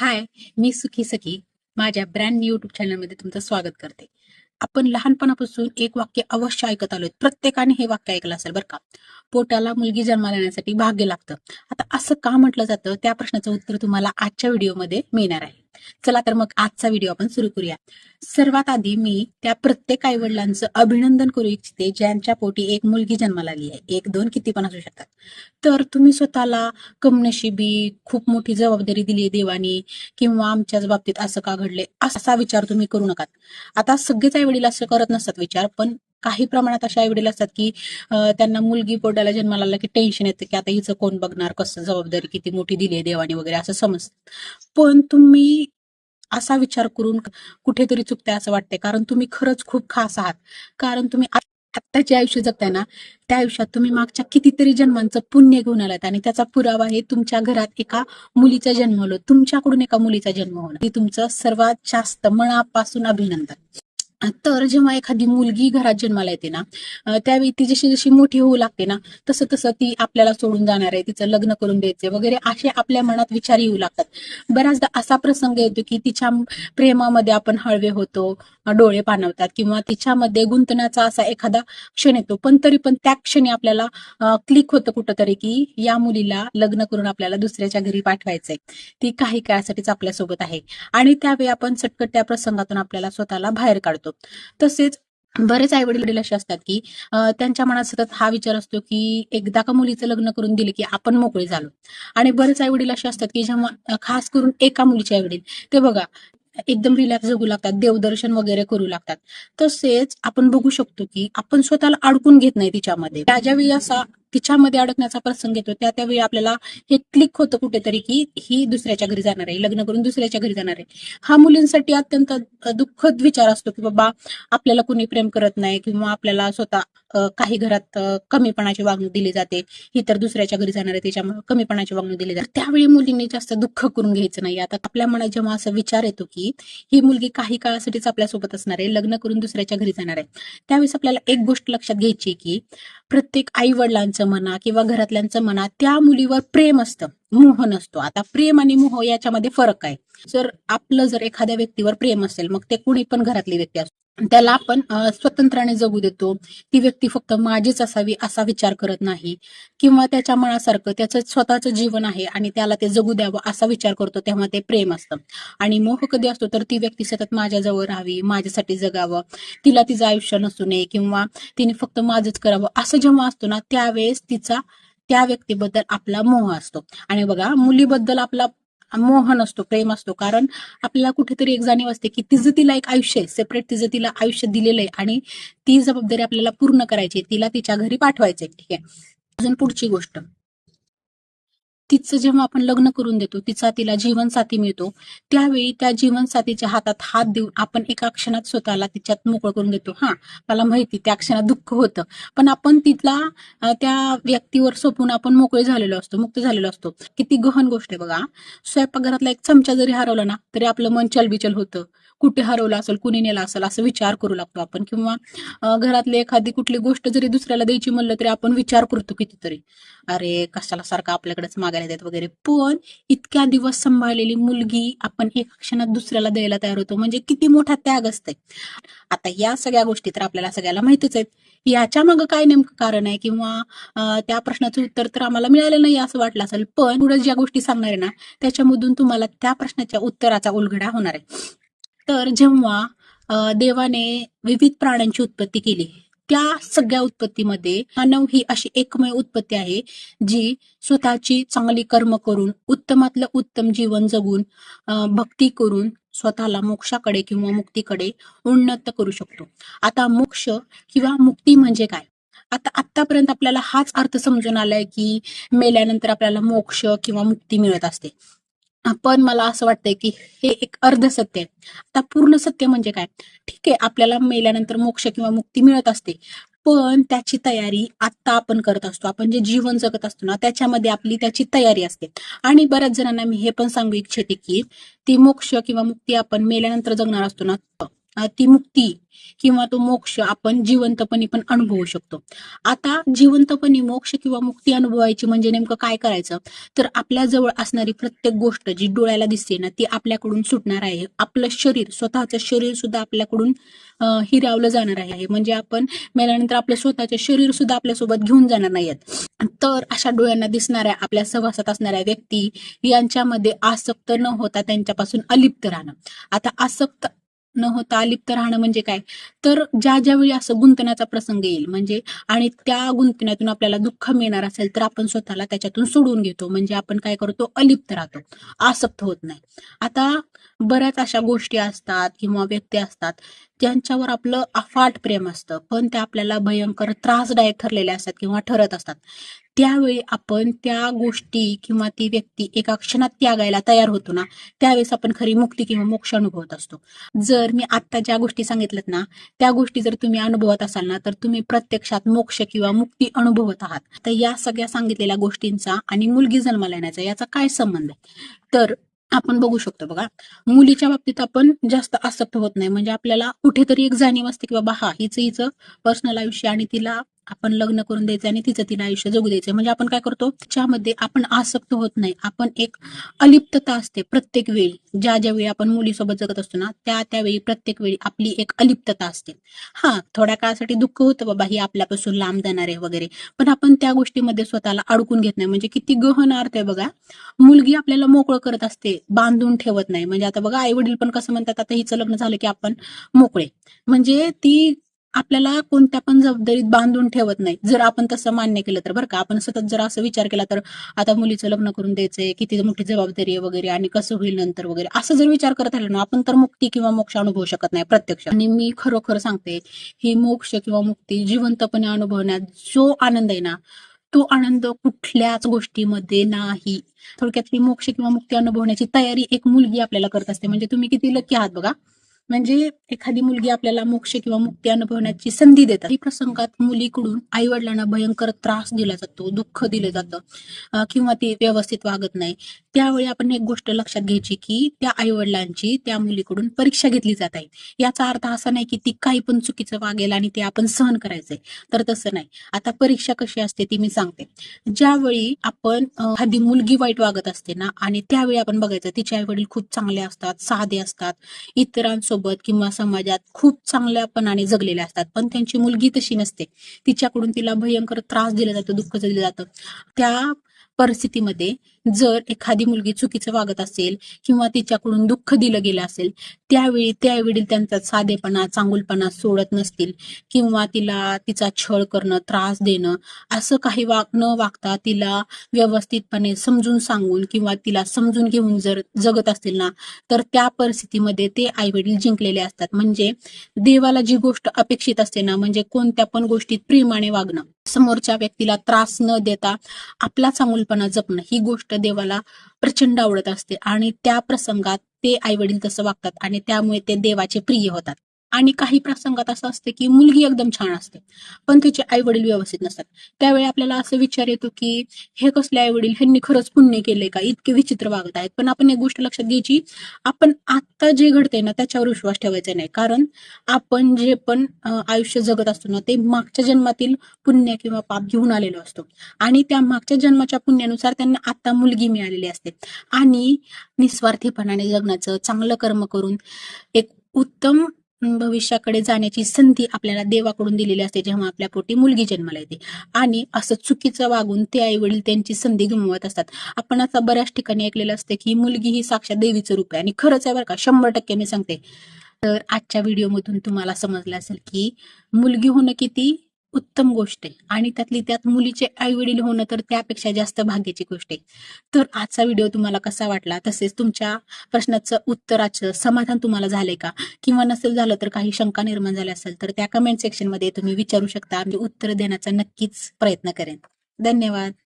हाय मी सुखी सखी माझ्या brand new YouTube चॅनलमध्ये तुमचं स्वागत करते. आपण लहानपणापासून एक वाक्य अवश्य ऐकत आलोय. प्रत्येकाने हे वाक्य ऐकलं असेल बरं का? पोटाला मुलगी जन्माला येण्यासाठी भाग्य लागतं. आता असं का म्हटलं जातं? त्या प्रश्नाचं उत्तर तुम्हाला आजच्या व्हिडिओमध्ये मिळणार आहे. चला तर मग आजचा व्हिडिओ आपण सुरू करूया. सर्वात आधी मी त्या प्रत्येक आई वडिलांचं अभिनंदन करू इच्छिते ज्यांच्या पोटी एक मुलगी जन्माला आली आहे. एक दोन किती पण असू शकतात. तर तुम्ही स्वतःला कमनशिबी खूप मोठी जबाबदारी दिली आहे देवानी किंवा आमच्याच बाबतीत असं का घडले असा विचार तुम्ही करू नका. आता सगळेच आई वडील असं करत नसतात विचार पण काही प्रमाणात अशा आई वडील असतात की त्यांना मुलगी पोटाला जन्माला आला की टेन्शन येतं की आता हिचं कोण बघणार? कसं जबाबदारी किती मोठी दिली आहे देवाने वगैरे असं समजतं. पण तुम्ही असा विचार करून कुठेतरी चुकताय असं वाटतंय. कारण तुम्ही खरंच खूप खास आहात. कारण तुम्ही आत- आत्ताचे आयुष्य जगताय ना त्या आयुष्यात तुम्ही मागच्या कितीतरी जन्मांचं पुण्य घेऊन आलात आणि त्याचा पुरावा आहे तुमच्या घरात एका मुलीचा जन्म होलो तुमच्याकडून एका मुलीचा जन्म होणं हे तुमचं सर्वात जास्त मनापासून अभिनंदन. तर जेव्हा एखादी मुलगी घरात जन्माला येते ना त्यावेळी ती जशी जशी मोठी होऊ लागते ना तसं तसं ती आपल्याला सोडून जाणार आहे तिचं लग्न करून द्यायचे वगैरे असे आपल्या मनात विचार येऊ लागतात. बऱ्याचदा असा प्रसंग येतो की तिच्या प्रेमामध्ये आपण हळवे होतो डोळे पाणवतात किंवा तिच्यामध्ये गुंतण्याचा असा एखादा क्षण येतो. पण तरी पण त्या क्षणी आपल्याला क्लिक होतं कुठंतरी की या मुलीला लग्न करून आपल्याला दुसऱ्याच्या घरी पाठवायचंय. ती काही काळासाठीच आपल्यासोबत आहे. आणि त्यावेळी आपण चटकट त्या प्रसंगातून आपल्याला स्वतःला बाहेर काढतो. तसेच बरेच आई वडील असे असतात की त्यांच्या मनात सतत हा विचार असतो की एकदा का मुलीचं लग्न करून दिले की आपण मोकळे झालो. आणि बरेच आई वडील असे असतात की जेव्हा खास करून एका मुलीचे आई वडील ते बघा एकदम रिलॅक्स जगू लागतात देवदर्शन वगैरे करू लागतात. तसेच आपण बघू शकतो की आपण स्वतःला अडकून घेत नाही तिच्यामध्ये. त्या ज्यावेळी असा तिच्यामध्ये अडकण्याचा प्रसंग येतो त्या त्यावेळी आपल्याला हे क्लिक होतं कुठेतरी की ही दुसऱ्याच्या घरी जाणार आहे. लग्न करून दुसऱ्याच्या घरी जाणार आहे. हा मुलींसाठी अत्यंत दुःखद विचार असतो की बाबा आपल्याला कुणी प्रेम करत नाही किंवा आपल्याला स्वतः काही घरात कमीपणाची वागणूक दिली जाते. ही तर दुसऱ्याच्या घरी जाणार आहे त्याच्यामुळे कमीपणाची वागणूक दिली जाते. त्यावेळी मुलींनी जास्त दुःख करून घ्यायचं नाही. आता आपल्या मनात जेव्हा असा विचार येतो की ही मुलगी काही काळासाठीच आपल्यासोबत असणार आहे लग्न करून दुसऱ्याच्या घरी जाणार आहे. त्यावेळेस आपल्याला एक गोष्ट लक्षात घ्यायची की प्रत्येक आई वडिलांचं म्हणा किंवा घरातल्यांचं म्हणा त्या मुलीवर प्रेम असतं. मोह नसतो. आता प्रेम आणि मोह याच्यामध्ये फरक आहे. जर आपलं जर एखाद्या व्यक्तीवर प्रेम असेल मग ते कुणी पण घरातली व्यक्ती असतो त्याला आपण स्वतंत्राने जगू देतो. ती व्यक्ती फक्त माझीच असावी असा विचार करत नाही. किंवा त्याच्या मनासारखं त्याचं स्वतःचं जीवन आहे आणि त्याला ते जगू द्यावं असा विचार करतो तेव्हा ते प्रेम असतं. आणि मोह कधी असतो तर ती व्यक्ती सतत माझ्याजवळ राहावी माझ्यासाठी जगावं. तिला तिचं आयुष्य नसू नये किंवा तिने फक्त माझंच करावं. असं जेव्हा असतो ना त्यावेळेस तिचा त्या व्यक्तीबद्दल आपला मोह असतो. आणि बघा मुलीबद्दल आपला मोहन असतो प्रेम असतो. कारण आपल्याला कुठेतरी एक जाणीव असते की तिचं तिला एक आयुष्य आहे. सेपरेट तिचं तिला आयुष्य दिलेलं आहे आणि ती जबाबदारी आपल्याला पूर्ण करायची आहे, तिला तिच्या घरी पाठवायचंय. ठीक आहे. अजून पुढची गोष्ट. तिचं जेव्हा आपण लग्न करून देतो तिचा तिला जीवनसाथी मिळतो त्यावेळी त्या जीवनसाथीच्या हातात हात देऊन आपण एका क्षणात स्वतःला तिच्यात मोकळं करून देतो. हा मला माहिती त्या क्षणात दुःख होतं. पण आपण तिथला त्या व्यक्तीवर सोपून आपण मोकळे झालेलो असतो मुक्त झालेलो असतो. किती गहन गोष्ट आहे बघा. स्वयंपाकघरातला एक चमचा जरी हरवला ना तरी आपलं मन चलबिचल होतं. कुठे हरवलं असेल कुणी नेला असेल असं विचार करू लागतो आपण. किंवा घरातली एखादी कुठली गोष्ट जरी दुसऱ्याला द्यायची म्हणलं तरी आपण विचार करतो कितीतरी. अरे कशाला सारखं आपल्याकडेच मागायला देत वगैरे. पण इतक्या दिवस सांभाळलेली मुलगी आपण एका क्षणात दुसऱ्याला द्यायला तयार होतो. म्हणजे किती मोठा त्याग असते आता या सगळ्या गोष्टी तर आपल्याला सगळ्याला माहितीच आहेत. याच्या मागं काय नेमकं कारण आहे? किंवा त्या प्रश्नाचं उत्तर तर आम्हाला मिळालं नाही असं वाटलं असेल. पण पुढे ज्या गोष्टी सांगणार आहे ना त्याच्यामधून तुम्हाला त्या प्रश्नाच्या उत्तराचा उलगडा होणार आहे. तर जेव्हा देवाने विविध प्राण्यांची उत्पत्ती केली त्या सगळ्या उत्पत्तीमध्ये मानव ही अशी एकमेव उत्पत्ती आहे जी स्वतःची चांगली कर्म करून उत्तमातलं उत्तम जीवन जगून भक्ती करून स्वतःला मोक्षाकडे किंवा मुक्तीकडे उन्नत करू शकतो. आता मोक्ष किंवा मुक्ती म्हणजे काय? आता आतापर्यंत आपल्याला हाच अर्थ समजून आलाय की मेल्यानंतर आपल्याला मोक्ष किंवा मुक्ती मिळत असते. पण मला असं वाटतंय की हे एक अर्ध सत्य आहे. आता पूर्ण सत्य म्हणजे काय? ठीक आहे आपल्याला मेल्यानंतर मोक्ष किंवा मुक्ती मिळत असते. पण त्याची तयारी आता आपण करत असतो. आपण जे जीवन जगत असतो ना त्याच्यामध्ये आपली त्याची तयारी असते. आणि बऱ्याच जणांना मी हे पण सांगू इच्छिते की ती मोक्ष किंवा मुक्ती आपण मेल्यानंतर जगणार असतो ना ती मुक्ती किंवा तो मोक्ष आपण जिवंतपणे पण अनुभवू शकतो. आता जिवंतपणे मोक्ष किंवा मुक्ती अनुभवायची म्हणजे नेमकं काय करायचं? तर आपल्या जवळ असणारी प्रत्येक गोष्ट जी डोळ्याला दिसते ना ती आपल्याकडून सुटणार आहे. आपलं शरीर स्वतःचं शरीर सुद्धा आपल्याकडून हिरावलं जाणार आहे. म्हणजे आपण मेल्यानंतर आपलं स्वतःचे शरीर सुद्धा आपल्यासोबत घेऊन जाणार नाहीत तर अशा डोळ्यांना दिसणाऱ्या आपल्या सहवासात असणाऱ्या व्यक्ती यांच्यामध्ये आसक्त न होता त्यांच्यापासून अलिप्त राहणं. आता आसक्त न होता अलिप्त राहणं म्हणजे काय? तर ज्या ज्यावेळी असं गुंतण्याचा प्रसंग येईल म्हणजे आणि त्या गुंतण्यातून आपल्याला दुःख मिळणार असेल तर आपण स्वतःला त्याच्यातून सोडून घेतो. म्हणजे आपण काय करतो? अलिप्त राहतो. आसक्त होत नाही. आता बऱ्याच अशा गोष्टी असतात किंवा व्यक्ती असतात ज्यांच्यावर आपलं अफाट प्रेम असतं पण त्या आपल्याला भयंकर त्रासदायक ठरलेल्या असतात किंवा ठरत असतात. त्यावेळी आपण त्या गोष्टी किंवा ती व्यक्ती एका क्षणात त्यागायला तयार होतो ना त्यावेळेस आपण खरी मुक्ती किंवा मोक्ष अनुभवत असतो. जर मी आत्ता ज्या गोष्टी सांगितल्यात ना त्या गोष्टी जर तुम्ही अनुभवत असाल ना तर तुम्ही प्रत्यक्षात मोक्ष किंवा मुक्ती अनुभवत आहात. तर या सगळ्या सांगितलेल्या गोष्टींचा आणि मुलगी जन्माला येण्याचा याचा काय संबंध आहे? तर आपण बघू शकतो बघा. मुलीच्या बाबतीत आपण जास्त आसक्त होत नाही. म्हणजे आपल्याला कुठेतरी एक जाणीव असते की बाबा हा हिचं हिचं पर्सनल आयुष्य आणि तिला आपण लग्न करून द्यायचं आणि तिचं तिला आयुष्य जगू द्यायचं म्हणजे आपण काय करतो? तिच्यामध्ये आपण आसक्त होत नाही. आपण एक अलिप्तता असते प्रत्येक वेळी. ज्या ज्या वेळी आपण मुलीसोबत जगत असतो ना त्या त्यावेळी प्रत्येक वेळी आपली एक अलिप्तता असते. हा थोड्या काळासाठी दुःख होतं बाबा ही आपल्यापासून लांब जाणार आहे वगैरे. पण आपण त्या गोष्टीमध्ये स्वतःला अडकून घेत नाही. म्हणजे किती गहन अर्थ आहे बघा. मुलगी आपल्याला मोकळं करत असते बांधून ठेवत नाही. म्हणजे आता बघा आई वडील पण कसं म्हणतात आता हिचं लग्न झालं की आपण मोकळे. म्हणजे ती आपल्याला कोणत्या पण जबाबदारीत बांधून ठेवत नाही जर आपण तसं मान्य केलं तर बरं का. आपण सतत जर असं विचार केला तर आता मुलीचं लग्न करून द्यायचंय किती मोठी जबाबदारी आहे वगैरे आणि कसं होईल नंतर वगैरे. असं जर विचार करत राहिलो ना आपण तर मुक्ती किंवा मोक्ष अनुभवू शकत नाही प्रत्यक्ष आणि मी खरोखर सांगते ही मोक्ष किंवा मुक्ती जिवंतपणे अनुभवण्यात जो आनंद आहे ना तो आनंद कुठल्याच गोष्टीमध्ये नाही. थोडक्यात ही मोक्ष किंवा मुक्ती अनुभवण्याची तयारी एक मुलगी आपल्याला करत असते. म्हणजे तुम्ही किती लकी आहात बघा. म्हणजे एखादी मुलगी आपल्याला मोक्ष किंवा मुक्ती अनुभवण्याची संधी देतात. ही प्रसंगात मुलीकडून आई वडिलांना भयंकर त्रास दिला जातो दुःख दिलं जातं किंवा ती व्यवस्थित वागत नाही. त्यावेळी आपण एक गोष्ट लक्षात घ्यायची की त्या आईवडिलांची त्या मुलीकडून परीक्षा घेतली जात आहे. याचा अर्थ असा नाही की ती काही पण चुकीचं वागेल आणि ते आपण सहन करायचंय. तर तसं नाही. आता परीक्षा कशी असते ती मी सांगते. ज्यावेळी आपण एखादी मुलगी वाईट वागत असते ना आणि त्यावेळी आपण बघायचं तिचे आई वडील खूप चांगले असतात साधे असतात इतरांसोबत किंवा समाजात खूप चांगल्यापणाने जगलेले असतात. पण त्यांची मुलगी तशी नसते. तिच्याकडून तिला भयंकर त्रास दिला जातो दुःख दिलं जातं. त्या परिस्थितीमध्ये जर एखादी मुलगी चुकीचं वागत असेल किंवा तिच्याकडून दुःख दिलं गेलं असेल त्यावेळी त्यावेळी त्यांचा साधेपणा चांगुलपणा सोडत नसतील किंवा तिला तिचा छळ करणं त्रास देणं असं काही वाग न वागता तिला व्यवस्थितपणे समजून सांगून किंवा तिला समजून घेऊन जर जगत असतील ना तर त्या परिस्थितीमध्ये ते आई वडील जिंकलेले असतात. म्हणजे देवाला जी गोष्ट अपेक्षित असते ना म्हणजे कोणत्या पण गोष्टीत प्रेमाने वागणं. समोरच्या व्यक्तीला त्रास न देता आपला चांगुलपणा जपणं ही गोष्ट देवाला प्रचंड आवडत असते. आणि त्या प्रसंगात ते आई वडील तसं वागतात आणि त्यामुळे ते देवाचे प्रिय होतात. आणि काही प्रसंगात असं असते की मुलगी एकदम छान असते पण तिचे आई वडील व्यवस्थित नसतात. त्यावेळी आपल्याला असं विचार येतो की हे कसले आई वडील ह्यांनी खरंच पुण्य केले का? इतके विचित्र वागत आहेत पण आपण एक गोष्ट लक्षात घ्यायची आपण आता जे घडते ना त्याच्यावर विश्वास ठेवायचा नाही. कारण आपण जे पण आयुष्य जगत असतो ना ते मागच्या जन्मातील पुण्य किंवा पाप घेऊन आलेलो असतो. आणि त्या मागच्या जन्माच्या पुण्यानुसार त्यांना आता मुलगी मिळालेली असते. आणि निस्वार्थीपणाने जगण्याचं चांगलं कर्म करून एक उत्तम भविष्याकडे जाण्याची संधी आपल्याला देवाकडून दिलेली असते जेव्हा आपल्या पोटी मुलगी जन्माला येते. आणि असं चुकीचं वागून ते आई वडील त्यांची संधी गमवत असतात. आपण आता बऱ्याच ठिकाणी ऐकलेलं असतं की मुलगी ही साक्षात देवीचं रूप आहे. आणि खरंच आहे बरं का शंभर टक्के मी सांगते. तर आजच्या व्हिडिओमधून तुम्हाला समजलं असेल की मुलगी होणं किती उत्तम गोष्ट आहे. आणि त्यातली त्यात मुलीचे आई वडील होणं तर त्यापेक्षा जास्त भाग्याची गोष्ट आहे. तर आजचा व्हिडिओ तुम्हाला कसा वाटला? तसेच तुमच्या प्रश्नाचं उत्तराचं समाधान तुम्हाला झालंय का? किंवा नसेल झालं तर काही शंका निर्माण झाल्या असेल तर त्या कमेंट सेक्शनमध्ये तुम्ही विचारू शकता. म्हणजे उत्तर देण्याचा नक्कीच प्रयत्न करेन. धन्यवाद.